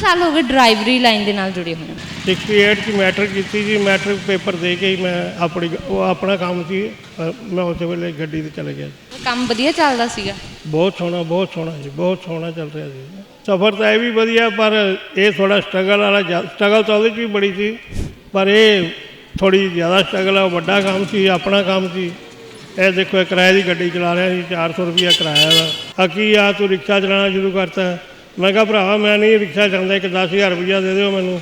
ਸਾਲ ਹੋ ਗਏ ਡਰਾਈਵਰੀ ਲਾਈਨ ਦੇ ਨਾਲ ਜੁੜੇ ਹੋਏ ਹੋ। 68 ਚ ਮੈਟ੍ਰਿਕ ਕੀਤੀ ਜੀ ਮੈਟ੍ਰਿਕ ਪੇਪਰ ਦੇ ਕੇ ਹੀ ਮੈਂ ਆਪਣੀ ਉਹ ਆਪਣਾ ਕੰਮ ਸੀ ਅ, ਮੈਂ ਉਸੇ ਵੇਲੇ ਗੱਡੀ ਤੇ ਚਲੇ ਗਿਆ। ਕੰਮ ਵਧੀਆ ਚੱਲਦਾ ਸੀਗਾ? ਬਹੁਤ ਸੋਹਣਾ ਬਹੁਤ ਸੋਹਣਾ ਜੀ ਬਹੁਤ ਸੋਹਣਾ ਚੱਲ ਰਿਹਾ ਜੀ ਸਫ਼ਰ ਤਾਂ ਇਹ ਵੀ ਵਧੀਆ ਪਰ ਇਹ ਥੋੜਾ ਸਟਰਗਲ ਵਾਲਾ ਸਟਰਗਲ ਤਾਂ ਉਹਦੇ 'ਚ ਵੀ ਬੜੀ ਸੀ ਪਰ ਇਹ ਥੋੜੀ ਜ਼ਿਆਦਾ ਸਟਰਗਲ ਆ ਵੱਡਾ ਕੰਮ ਸੀ ਆਪਣਾ ਕੰਮ ਸੀ। ਇਹ ਦੇਖੋ ਇਹ ਕਿਰਾਏ ਦੀ ਗੱਡੀ ਚਲਾ ਰਿਹਾ ਸੀ 400 ਰੁਪਿਆ ਕਿਰਾਇਆ ਦਾ ਅਕੀ ਆ ਤੂੰ ਰਿਕਸ਼ਾ ਚਲਾਉਣਾ ਸ਼ੁਰੂ ਕਰਤਾ। ਮੈਂ ਕਿਹਾ, ਭਰਾਵਾ, ਮੈਂ ਨਹੀਂ ਰਿਕਸ਼ਾ ਚਲਾਉਂਦਾ ਇੱਕ 10000 ਰੁਪਿਆ ਦੇ ਦਿਓ ਮੈਨੂੰ।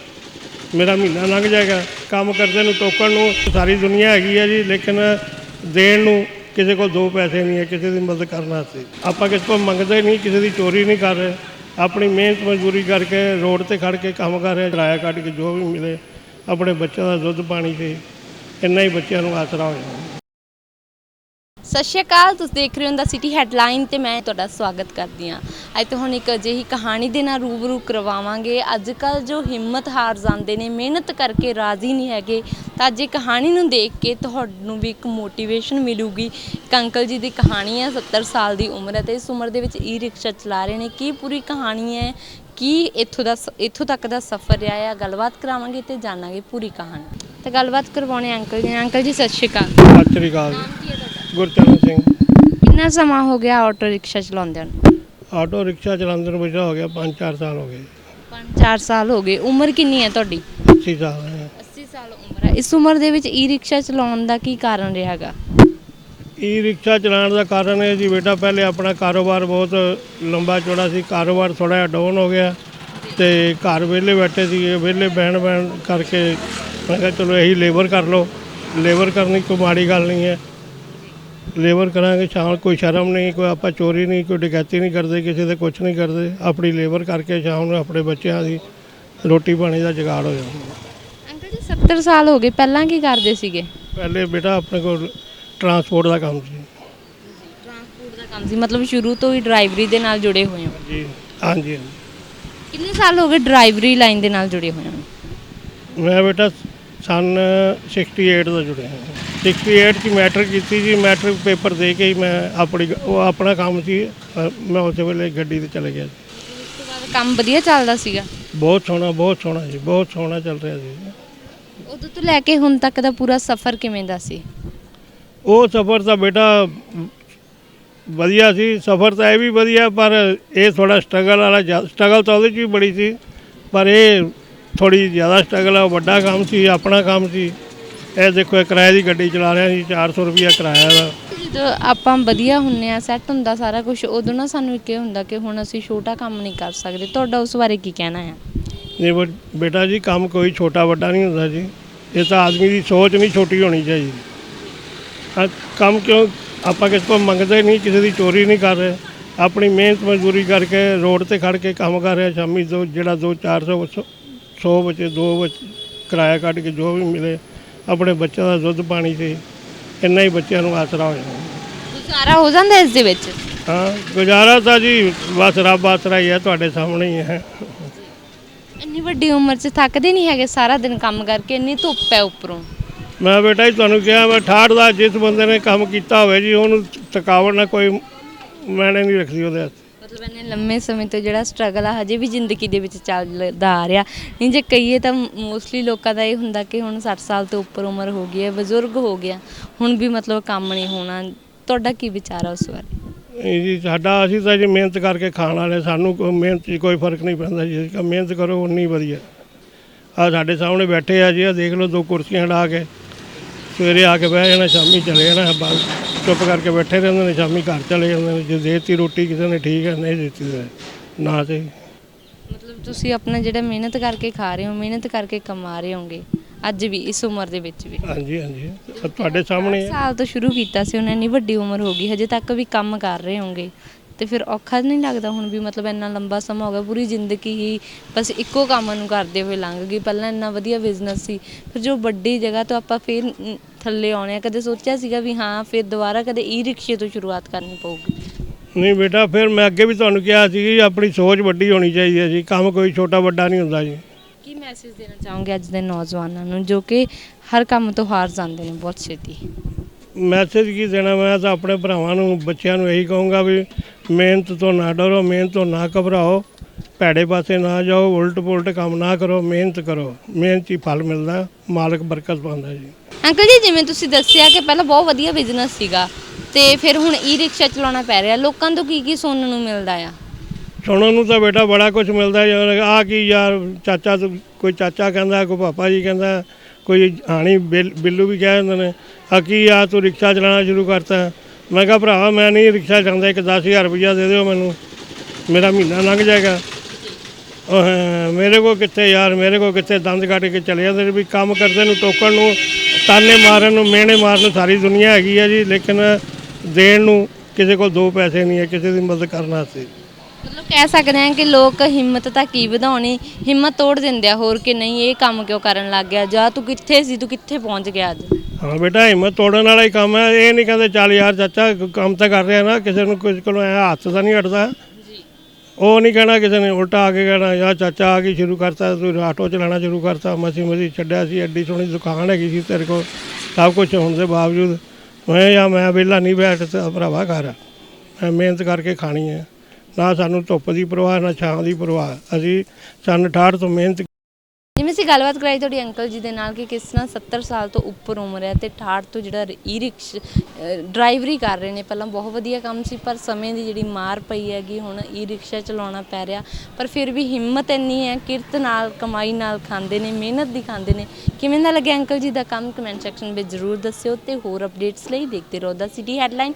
ਮੇਰਾ ਮਹੀਨਾ ਲੰਘ ਜਾਏਗਾ। ਕੰਮ ਕਰਦੇ ਨੂੰ, ਟੋਕਣ ਨੂੰ, ਸਾਰੀ ਦੁਨੀਆ ਹੈਗੀ ਹੈ ਜੀ, ਲੇਕਿਨ ਦੇਣ ਨੂੰ ਕਿਸੇ ਕੋਲ ਦੋ ਪੈਸੇ ਨਹੀਂ ਹੈ, ਕਿਸੇ ਦੀ ਮਦਦ ਕਰਨ ਵਾਸਤੇ। ਆਪਾਂ ਕਿਸੇ ਕੋਲ ਮੰਗਦੇ ਨਹੀਂ, ਕਿਸੇ ਦੀ ਚੋਰੀ ਨਹੀਂ ਕਰ ਰਹੇ। ਆਪਣੀ ਮਿਹਨਤ ਮਜ਼ਦੂਰੀ ਕਰਕੇ ਰੋਡ ਤੇ ਖੜ ਕੇ ਕੰਮ ਕਰ ਰਹੇ, ਕਿਰਾਇਆ ਕੱਢ ਕੇ ਜੋ ਵੀ ਮਿਲੇ, ਆਪਣੇ ਬੱਚਿਆਂ ਦਾ ਦੁੱਧ, ਪਾਣੀ ਤੇ, ਇੰਨਾ ਹੀ ਬੱਚਿਆਂ ਨੂੰ ਆਸਰਾ ਹੋ ਜਾਂਦਾ। ਸਤਿ ਸ਼੍ਰੀ ਅਕਾਲ ਤੁਸੀਂ ਦੇਖ ਰਹੇ ਹੋ ਦਾ ਸਿਟੀ ਹੈਡਲਾਈਨ ਤੇ ਮੈਂ ਤੁਹਾਡਾ ਸਵਾਗਤ ਕਰਦੀ ਹਾਂ। ਅੱਜ ਤੁਹਾਨੂੰ ਇੱਕ ਅਜਿਹੀ ਕਹਾਣੀ ਦੇ ਨਾਲ ਰੂਬਰੂ ਕਰਵਾਵਾਂਗੇ। ਅੱਜ ਕੱਲ ਜੋ ਹਿੰਮਤ ਹਾਰ ਜਾਂਦੇ ਨੇ ਮਿਹਨਤ ਕਰਕੇ ਰਾਜ਼ੀ ਨਹੀਂ ਹੈਗੇ ਤਾਂ ਅੱਜ ਇਹ ਕਹਾਣੀ ਨੂੰ ਦੇਖ ਕੇ ਤੁਹਾਨੂੰ ਵੀ ਇੱਕ ਮੋਟੀਵੇਸ਼ਨ ਮਿਲੂਗੀ। ਇੱਕ ਅੰਕਲ ਜੀ ਦੀ ਕਹਾਣੀ ਹੈ 70 ਸਾਲ ਦੀ ਉਮਰ ਹੈ ਤੇ ਇਸ ਉਮਰ ਦੇ ਵਿੱਚ ਈ ਰਿਕਸ਼ਾ ਚਲਾ ਰਹੇ ਨੇ। ਕੀ ਪੂਰੀ ਕਹਾਣੀ ਹੈ? ਕੀ ਇੱਥੋਂ ਦਾ ਇੱਥੋਂ ਤੱਕ ਦਾ ਸਫ਼ਰ ਰਿਹਾ ਹੈ? ਗੱਲਬਾਤ ਕਰਾਵਾਂਗੇ ਤੇ ਜਾਣਾਂਗੇ ਪੂਰੀ ਕਹਾਣੀ। ਤਾਂ ਗੱਲਬਾਤ ਕਰਵਾਉਣੇ ਅੰਕਲ ਜੀ। ਅੰਕਲ ਜੀ ਸਤਿ ਸ਼੍ਰੀ ਅਕਾਲ। ਸਤਿ ਸ੍ਰੀ ਅਕਾਲ ਜੀ। ਕੀ ਹੈ ਤੁਹਾਡਾ? ਗੁਰਚਰਨ ਸਿੰਘ। ਕਿੰਨਾ ਸਮਾਂ ਹੋ ਗਿਆ ਆਟੋ ਰਿਕਸ਼ਾ ਚਲਾਉਂਦਿਆਂ ਨੂੰ? ਆਟੋ ਰਿਕਸ਼ਾ ਚਲਾਉਂਦੇ ਨੂੰ ਬਚਾ ਹੋ ਗਿਆ 5-4 ਸਾਲ ਹੋ ਗਏ। 5-4 ਸਾਲ ਹੋ ਗਏ। ਉਮਰ ਕਿੰਨੀ ਹੈ ਤੁਹਾਡੀ? 80 ਸਾਲ ਹੈ। 80 ਸਾਲ ਉਮਰ ਹੈ। ਇਸ ਉਮਰ ਦੇ ਵਿੱਚ ਈ ਰਿਕਸ਼ਾ ਚਲਾਉਣ ਦਾ ਕੀ ਕਾਰਨ ਰਿਹਾਗਾ ਈ ਰਿਕਸ਼ਾ ਚਲਾਉਣ ਦਾ ਕਾਰਨ ਹੈ ਜੀ ਬੇਟਾ ਪਹਿਲੇ ਆਪਣਾ ਕਾਰੋਬਾਰ ਬਹੁਤ ਲੰਬਾ ਚੌੜਾ ਸੀ। ਕਾਰੋਬਾਰ ਥੋੜਾ ਜਿਹਾ ਡਾਊਨ ਹੋ ਗਿਆ ਤੇ ਘਰ ਵਿਹਲੇ ਬੈਠੇ ਸੀਗੇ ਵਿਹਲੇ ਬਹਿਣ ਬਹਿਣ ਕਰਕੇ ਮੈਂ ਕਿਹਾ ਚਲੋ ਇਹੀ ਲੇਬਰ ਕਰ ਲਓ। ਲੇਬਰ ਕਰਨੀ ਕੋਈ ਮਾੜੀ ਗੱਲ ਨਹੀਂ ਹੈ। ਲੇਬਰ ਕਰਾਂਗੇ ਸ਼ਾਮ ਕੋਈ ਸ਼ਰਮ ਨਹੀਂ ਕੋਈ ਆਪਾਂ ਚੋਰੀ ਨਹੀਂ ਕੋਈ ਡਕੈਤੀ ਨਹੀਂ ਕਰਦੇ ਕਿਸੇ ਦੇ ਕੁਝ ਨਹੀਂ ਕਰਦੇ। ਆਪਣੀ ਲੇਬਰ ਕਰਕੇ ਸ਼ਾਮ ਨੂੰ ਆਪਣੇ ਬੱਚਿਆਂ ਦੀ ਰੋਟੀ ਪਾਣੀ ਦਾ ਜੁਗਾੜ ਹੋ ਜਾਂਦਾ। ਅੰਕਲ ਜੀ 70 ਸਾਲ ਹੋ ਗਏ ਪਹਿਲਾਂ ਕੀ ਕਰਦੇ ਸੀਗੇ? ਪਹਿਲੇ ਬੇਟਾ ਆਪਣੇ ਕੋਲ ਟਰਾਂਸਪੋਰਟ ਦਾ ਕੰਮ ਸੀ। ਟਰਾਂਸਪੋਰਟ ਦਾ ਕੰਮ ਸੀ ਮਤਲਬ ਸ਼ੁਰੂ ਤੋਂ ਹੀ ਡਰਾਈਵਰੀ ਦੇ ਨਾਲ ਜੁੜੇ ਹੋਏ ਹੋ? ਜੀ ਹਾਂਜੀ ਹਾਂਜੀ। ਕਿੰਨੇ ਸਾਲ ਹੋ ਗਏ ਡਰਾਈਵਰੀ ਲਾਈਨ ਦੇ ਨਾਲ ਜੁੜੇ ਹੋਏ ਹੋ? ਮੈਂ ਬੇਟਾ ਸਨ 68 ਦਾ ਜੁੜਿਆ ਹਾਂ 68 ਚ ਮੈਟ੍ਰਿਕ ਕੀਤੀ ਜੀ ਮੈਟ੍ਰਿਕ ਪੇਪਰ ਦੇ ਕੇ ਹੀ ਮੈਂ ਆਪਣੀ ਉਹ ਆਪਣਾ ਕੰਮ ਸੀ ਅ, ਮੈਂ ਉਸੇ ਵੇਲੇ ਗੱਡੀ ਤੇ ਚਲੇ ਗਿਆ ਸੀ। ਉਸ ਤੋਂ ਬਾਅਦ ਕੰਮ ਵਧੀਆ ਚੱਲਦਾ ਸੀਗਾ? ਬਹੁਤ ਸੋਹਣਾ ਬਹੁਤ ਸੋਹਣਾ ਜੀ ਬਹੁਤ ਸੋਹਣਾ ਚੱਲ ਰਿਹਾ ਸੀ। ਉਦੋਂ ਤੋਂ ਲੈ ਕੇ ਹੁਣ ਤੱਕ ਦਾ ਪੂਰਾ ਸਫ਼ਰ ਕਿਵੇਂ ਦਾ ਸੀ? ਉਹ ਸਫ਼ਰ ਤਾਂ ਬੇਟਾ ਵਧੀਆ ਸੀ। ਸਫ਼ਰ ਤਾਂ ਇਹ ਵੀ ਵਧੀਆ ਪਰ ਇਹ ਥੋੜਾ ਸਟਰਗਲ ਵਾਲਾ ਸਟਰਗਲ ਤਾਂ ਉਹਦੇ 'ਚ ਵੀ ਬੜੀ ਸੀ। ਪਰ ਇਹ ਥੋੜੀ ਜ਼ਿਆਦਾ ਸਟਰਗਲ ਆ ਵੱਡਾ ਕੰਮ ਸੀ ਆਪਣਾ ਕੰਮ ਸੀ। ਇਹ ਦੇਖੋ ਇਹ ਕਿਰਾਏ ਦੀ ਗੱਡੀ ਚਲਾ ਰਿਹਾ ਸੀ 400 ਰੁਪਿਆ ਕਿਰਾਇਆ ਦਾ ਜਦੋਂ ਆਪਾਂ ਵਧੀਆ ਹੁੰਨੇ ਆ ਸੈੱਟ ਹੁੰਦਾ ਸਾਰਾ ਕੁਝ ਉਦੋਂ ਨਾ ਸਾਨੂੰ ਇੱਕ ਇਹ ਹੁੰਦਾ ਕਿ ਹੁਣ ਅਸੀਂ ਛੋਟਾ ਕੰਮ ਨਹੀਂ ਕਰ ਸਕਦੇ। ਤੁਹਾਡਾ ਉਸ ਬਾਰੇ ਕੀ ਕਹਿਣਾ ਹੈ ਨਹੀਂ ਬਟ ਬੇਟਾ ਜੀ ਕੰਮ ਕੋਈ ਛੋਟਾ ਵੱਡਾ ਨਹੀਂ ਹੁੰਦਾ ਜੀ। ਇਹ ਤਾਂ ਆਦਮੀ ਦੀ ਸੋਚ ਨਹੀਂ ਛੋਟੀ ਹੋਣੀ ਚਾਹੀਦੀ। ਆ ਕੰਮ ਕਿਉਂ ਆਪਾਂ ਕਿਸੇ ਕੋਲ ਮੰਗਦੇ ਨਹੀਂ ਕਿਸੇ ਦੀ ਚੋਰੀ ਨਹੀਂ ਕਰ ਰਹੇ। ਆਪਣੀ ਮਿਹਨਤ ਮਜ਼ਦੂਰੀ ਕਰਕੇ ਰੋਡ ਤੇ ਖੜ ਕੇ ਕੰਮ ਕਰ ਰਿਹਾ ਸ਼ਾਮੀ ਦੋ ਜਿਹੜਾ 2 400 100 ਬੱਚੇ ਦੋ ਬੱਚੇ ਕਿਰਾਇਆ ਕੱਢ ਕੇ ਜੋ ਵੀ ਮਿਲੇ ਆਪਣੇ ਬੱਚਿਆਂ ਦਾ ਦੁੱਧ ਪਾਣੀ ਤੇ ਇੰਨਾ ਹੀ ਬੱਚਿਆਂ ਨੂੰ ਆਸਰਾ ਹੋ ਜਾਂਦਾ। ਗੁਜ਼ਾਰਾ ਹੋ ਜਾਂਦਾ ਇਸ ਦੇ ਵਿੱਚ? ਹਾਂ ਗੁਜ਼ਾਰਾ ਤਾਂ ਜੀ ਬਸ ਰੱਬ ਆਸਰਾ ਹੀ ਹੈ ਤੁਹਾਡੇ ਸਾਹਮਣੇ ਹੀ ਹੈ। ਇੰਨੀ ਵੱਡੀ ਉਮਰ 'ਚ ਥੱਕਦੇ ਨਹੀਂ ਹੈਗੇ ਸਾਰਾ ਦਿਨ ਕੰਮ ਕਰਕੇ ਇੰਨੀ ਧੁੱਪ ਹੈ ਉੱਪਰੋਂ? ਮੈਂ ਬੇਟਾ ਜੀ ਤੁਹਾਨੂੰ ਕਿਹਾ ਮੈਂ 68 ਦਾ ਜਿਸ ਬੰਦੇ ਨੇ ਕੰਮ ਕੀਤਾ ਹੋਵੇ ਜੀ ਉਹਨੂੰ ਥਕਾਵਟ ਨਾਲ ਕੋਈ ਮੈਨੇ ਨਹੀਂ ਰੱਖਦੀ ਉਹਦੇ ਹੱਥ। ਮਤਲਬ ਇੰਨੇ ਲੰਮੇ ਸਮੇਂ ਤੋਂ ਜਿਹੜਾ ਸਟਰਗਲ ਆ, ਹਜੇ ਵੀ ਜ਼ਿੰਦਗੀ ਦੇ ਵਿੱਚ ਚੱਲਦਾ ਆ ਰਿਹਾ। ਨਹੀਂ ਜੇ ਕਹੀਏ ਤਾਂ ਮੋਸਟਲੀ ਲੋਕਾਂ ਦਾ ਇਹ ਹੁੰਦਾ ਕਿ ਹੁਣ 60 ਸਾਲ ਤੋਂ ਉੱਪਰ ਉਮਰ ਹੋ ਗਈ ਹੈ, ਬਜ਼ੁਰਗ ਹੋ ਗਿਆ। ਹੁਣ ਵੀ ਮਤਲਬ ਕੰਮ ਨਹੀਂ ਹੋਣਾ। ਤੁਹਾਡਾ ਕੀ ਵਿਚਾਰ ਆ ਉਸ ਬਾਰੇ? ਇਹ ਜੀ, ਸਾਡਾ ਅਸੀਂ ਤਾਂ ਜੀ ਮਿਹਨਤ ਕਰਕੇ ਖਾਣ ਵਾਲੇ ਸਾਨੂੰ ਕੋਈ ਮਿਹਨਤ 'ਚ ਕੋਈ ਫ਼ਰਕ ਨਹੀਂ ਪੈਂਦਾ ਜੀ। ਅਸੀਂ ਕਿਹਾ ਮਿਹਨਤ ਕਰੋ, ਉਨੀ ਵਧੀਆ। ਆ ਸਾਡੇ ਸਾਹਮਣੇ ਬੈਠੇ ਆ ਜੀ ਆ ਦੇਖ ਲਓ ਦੋ ਕੁਰਸੀਆਂ ਢਾ ਕੇ। ਸਵੇਰੇ ਆ ਕੇ ਬਹਿ ਜਾਣਾ ਸ਼ਾਮੀ ਚਲੇ ਜਾਣਾ ਬਸ ਚੁੱਪ ਕਰਕੇ ਬੈਠੇ ਰਹਿੰਦੇ ਨੇ ਸ਼ਾਮੀ ਘਰ ਚਲੇ ਜਾਂਦੇ ਨੇ। ਜੇ ਦੇਤੀ ਰੋਟੀ ਕਿਸੇ ਨੇ ਠੀਕ ਹੈ ਨਹੀਂ ਦਿੱਤੀ ਤਾਂ ਨਾ ਤੇ। ਮਤਲਬ ਤੁਸੀਂ ਆਪਣਾ ਜਿਹੜਾ ਮਿਹਨਤ ਕਰਕੇ ਖਾ ਰਹੇ ਹੋ ਮਿਹਨਤ ਕਰਕੇ ਕਮਾ ਰਹੇ ਹੋਗੇ ਅੱਜ ਵੀ ਇਸ ਉਮਰ ਦੇ ਵਿੱਚ ਵੀ। ਹਾਂਜੀ ਹਾਂਜੀ। ਤੁਹਾਡੇ ਸਾਹਮਣੇ ਹੈ। ਸਾਲ ਤੋਂ ਸ਼ੁਰੂ ਕੀਤਾ ਸੀ ਉਹਨਾਂ ਇੰਨੀ ਵੱਡੀ ਉਮਰ ਹੋ ਗਈ ਹਜੇ ਤੱਕ ਵੀ ਕੰਮ ਕਰ ਰਹੇ ਹੋਗੇ। ਤੇ ਫਿਰ ਔਖਾ ਨਹੀਂ ਲੱਗਦਾ ਹੁਣ ਵੀ ਮਤਲਬ ਇੰਨਾ ਲੰਬਾ ਸਮਾਂ ਹੋ ਗਿਆ ਪੂਰੀ ਜ਼ਿੰਦਗੀ ਹੀ ਬਸ ਇੱਕੋ ਕੰਮ ਨੂੰ ਕਰਦੇ ਹੋਏ ਲੰਘ ਗਈ। ਪਹਿਲਾਂ ਇੰਨਾ ਵਧੀਆ ਬਿਜ਼ਨਸ ਸੀ ਫਿਰ ਜੋ ਵੱਡੀ ਜਗ੍ਹਾ ਤੋਂ ਆਪਾਂ ਫਿਰ ਥੱਲੇ ਆਉਣੇ ਆ ਕਦੇ ਸੋਚਿਆ ਸੀਗਾ ਵੀ ਹਾਂ ਫਿਰ ਦੁਬਾਰਾ ਕਦੇ ਈ ਰਿਕਸ਼ੇ ਤੋਂ ਸ਼ੁਰੂਆਤ ਕਰਨੀ ਪਊਗੀ। ਨਹੀਂ ਬੇਟਾ ਫਿਰ ਮੈਂ ਅੱਗੇ ਵੀ ਤੁਹਾਨੂੰ ਕਿਹਾ ਸੀ ਕਿ ਆਪਣੀ ਸੋਚ ਵੱਡੀ ਹੋਣੀ ਚਾਹੀਦੀ ਹੈ ਜੀ ਕੰਮ ਕੋਈ ਛੋਟਾ ਵੱਡਾ ਨਹੀਂ ਹੁੰਦਾ ਜੀ। ਕੀ ਮੈਸੇਜ ਦੇਣਾ ਚਾਹੋਗੇ ਅੱਜ ਦੇ ਨੌਜਵਾਨਾਂ ਨੂੰ ਜੋ ਕਿ ਹਰ ਕੰਮ ਤੋਂ ਹਾਰ ਜਾਂਦੇ ਨੇ ਬਹੁਤ ਛੇਤੀ? ਮੈਸੇਜ ਕੀ ਦੇਣਾ? ਮੈਂ ਤਾਂ ਆਪਣੇ ਭਰਾਵਾਂ ਨੂੰ ਬੱਚਿਆਂ ਨੂੰ ਇਹੀ ਕਹੂੰਗਾ ਵੀ ਮਿਹਨਤ ਤੋਂ ਨਾ ਡਰੋ ਮਿਹਨਤ ਤੋਂ ਨਾ ਘਬਰਾਓ। ਭੈੜੇ ਪਾਸੇ ਨਾ ਜਾਓ ਉਲਟ ਪੁਲਟ ਕੰਮ ਨਾ ਕਰੋ ਮਿਹਨਤ ਕਰੋ। ਮਿਹਨਤ ਹੀ ਫਲ ਮਿਲਦਾ ਮਾਲਕ ਬਰਕਤ ਪਾਉਂਦਾ ਜੀ। ਅੰਕਲ ਜੀ ਜਿਵੇਂ ਤੁਸੀਂ ਦੱਸਿਆ ਕਿ ਪਹਿਲਾਂ ਬਹੁਤ ਵਧੀਆ ਬਿਜ਼ਨਸ ਸੀਗਾ ਤੇ ਫਿਰ ਹੁਣ ਈ ਰਿਕਸ਼ਾ ਚਲਾਉਣਾ ਪੈ ਰਿਹਾ। ਲੋਕਾਂ ਤੋਂ ਕੀ ਕੀ ਸੁਣਨ ਨੂੰ ਮਿਲਦਾ ਆ? ਸੁਣਨ ਨੂੰ ਤਾਂ ਬੇਟਾ ਬੜਾ ਕੁਝ ਮਿਲਦਾ ਆ ਕੀ ਯਾਰ ਚਾਚਾ ਕੋਈ ਚਾਚਾ ਕਹਿੰਦਾ ਕੋਈ ਪਾਪਾ ਜੀ ਕਹਿੰਦਾ ਕੋਈ ਹਾਣੀ ਬਿੱਲ- ਬਿੱਲੂ ਵੀ ਕਹਿ ਦਿੰਦੇ ਨੇ, ਆ ਕੀ ਆ ਤੂੰ ਰਿਕਸ਼ਾ ਚਲਾਉਣਾ ਸ਼ੁਰੂ ਕਰਤਾ? ਮੈਂ ਕਿਹਾ ਭਰਾਵਾ ਮੈਂ ਨਹੀਂ ਰਿਕਸ਼ਾ ਚਲਾਉਂਦਾ ਇੱਕ 10000 ਰੁਪਈਆ ਦੇ ਦਿਓ ਮੈਨੂੰ। ਮੇਰਾ ਮਹੀਨਾ ਲੰਘ ਜਾਏਗਾ। ਉਹ ਮੇਰੇ ਕੋ ਕਿੱਥੇ ਯਾਰ, ਮੇਰੇ ਕੋ ਕਿੱਥੇ ਦੰਦ ਕੱਢ ਕੇ ਚਲੇ ਜਾਂਦੇ ਨੇ ਵੀ ਕੰਮ ਕਰਦੇ ਨੂੰ, ਟੋਕਣ ਨੂੰ, ਤਾਨੇ ਮਾਰਨ ਨੂੰ, ਮਿਹਣੇ ਮਾਰਨ ਨੂੰ ਸਾਰੀ ਦੁਨੀਆ ਹੈਗੀ ਹੈ ਜੀ, ਲੇਕਿਨ ਦੇਣ ਨੂੰ ਕਿਸੇ ਕੋਲ ਦੋ ਪੈਸੇ ਨਹੀਂ ਹੈ, ਕਿਸੇ ਦੀ ਮਦਦ ਕਰਨ ਵਾਸਤੇ। ਮਤਲਬ ਕਹਿ ਸਕਦੇ ਹਾਂ ਕਿ ਲੋਕ ਹਿੰਮਤ ਤਾਂ ਕੀ ਵਧਾਉਣੀ? ਹਿੰਮਤ ਤੋੜ ਦਿੰਦੇ ਆ ਹੋਰ ਕਿ ਨਹੀਂ? ਇਹ ਕੰਮ ਕਿਉਂ ਕਰਨ ਲੱਗ ਗਿਆ? ਜਾਂ ਤੂੰ ਕਿੱਥੇ ਸੀ? ਤੂੰ ਕਿੱਥੇ ਪਹੁੰਚ ਗਿਆ ਅੱਜ? ਹਾਂ ਬੇਟਾ ਹਿੰਮਤ ਤੋੜਨ ਵਾਲਾ ਹੀ ਕੰਮ ਹੈ। ਇਹ ਨਹੀਂ ਕਹਿੰਦੇ ਚੱਲ ਯਾਰ ਚਾਚਾ ਕੰਮ ਤਾਂ ਕਰ ਰਿਹਾ ਨਾ ਕਿਸੇ ਨੂੰ ਕਿਸੇ ਕੋਲੋਂ ਐ ਹੱਥ ਤਾਂ ਨਹੀਂ ਹਟਦਾ। ਉਹ ਨਹੀਂ ਕਹਿਣਾ ਕਿਸੇ ਨੇ ਉਲਟਾ ਆ ਕੇ ਕਹਿਣਾ ਯਾਰ ਚਾਚਾ ਆ ਕੇ ਸ਼ੁਰੂ ਕਰਤਾ ਤੂੰ ਆਟੋ ਚਲਾਉਣਾ ਸ਼ੁਰੂ ਕਰਤਾ ਮਸੀ ਮਸੀ ਛੱਡਿਆ ਸੀ ਐਡੀ ਸੋਹਣੀ ਦੁਕਾਨ ਹੈਗੀ ਸੀ ਤੇਰੇ ਕੋਲ ਸਭ ਕੁਝ ਹੋਣ ਦੇ ਬਾਵਜੂਦ। ਮੈਂ ਜਾਂ ਮੈਂ ਵਿਹਲਾ ਨਹੀਂ ਬੈਠਦਾ ਭਰਾਵਾ ਘਰ। ਮੈਂ ਮਿਹਨਤ ਕਰਕੇ ਖਾਣੀ ਹੈ। ਨਾ ਸਾਨੂੰ ਧੁੱਪ ਦੀ ਪਰਵਾਹ, ਨਾ ਛਾਂ ਦੀ ਪਰਵਾਹ। ਅਸੀਂ ਚੰਨ ਠਾੜ ਤੋਂ ਮਿਹਨਤ ਜਿਵੇਂ ਅਸੀਂ ਗੱਲਬਾਤ ਕਰਾਈ ਤੁਹਾਡੀ ਅੰਕਲ ਜੀ ਦੇ ਨਾਲ ਕਿ ਕਿਸ ਤਰ੍ਹਾਂ 70 ਸਾਲ ਤੋਂ ਉੱਪਰ ਉਮਰ ਹੈ ਤੇ ਠਾੜ ਤੋਂ ਜਿਹੜਾ ਈ ਰਿਕਸ਼ ਡਰਾਈਵਰੀ ਕਰ ਰਹੇ ਨੇ। ਪਹਿਲਾਂ ਬਹੁਤ ਵਧੀਆ ਕੰਮ ਸੀ, ਪਰ ਸਮੇਂ ਦੀ ਜਿਹੜੀ ਮਾਰ ਪਈ ਹੈਗੀ, ਹੁਣ ਈ ਰਿਕਸ਼ਾ ਚਲਾਉਣਾ ਪੈ ਰਿਹਾ। ਪਰ ਫਿਰ ਵੀ ਹਿੰਮਤ ਇੰਨੀ ਹੈ, ਕਿਰਤ ਨਾਲ, ਕਮਾਈ ਨਾਲ ਖਾਂਦੇ ਨੇ, ਮਿਹਨਤ ਦੀ ਖਾਂਦੇ ਨੇ। ਕਿਵੇਂ ਦਾ ਲੱਗਿਆ ਅੰਕਲ ਜੀ ਦਾ ਕੰਮ? ਕਮੈਂਟ ਸੈਕਸ਼ਨ ਵਿੱਚ ਜ਼ਰੂਰ ਦੱਸਿਓ ਤੇ ਹੋਰ ਅਪਡੇਟਸ ਲਈ ਦੇਖਦੇ ਰਹੋ ਦਾ ਸਿਟੀ ਹੈਡਲਾਈਨ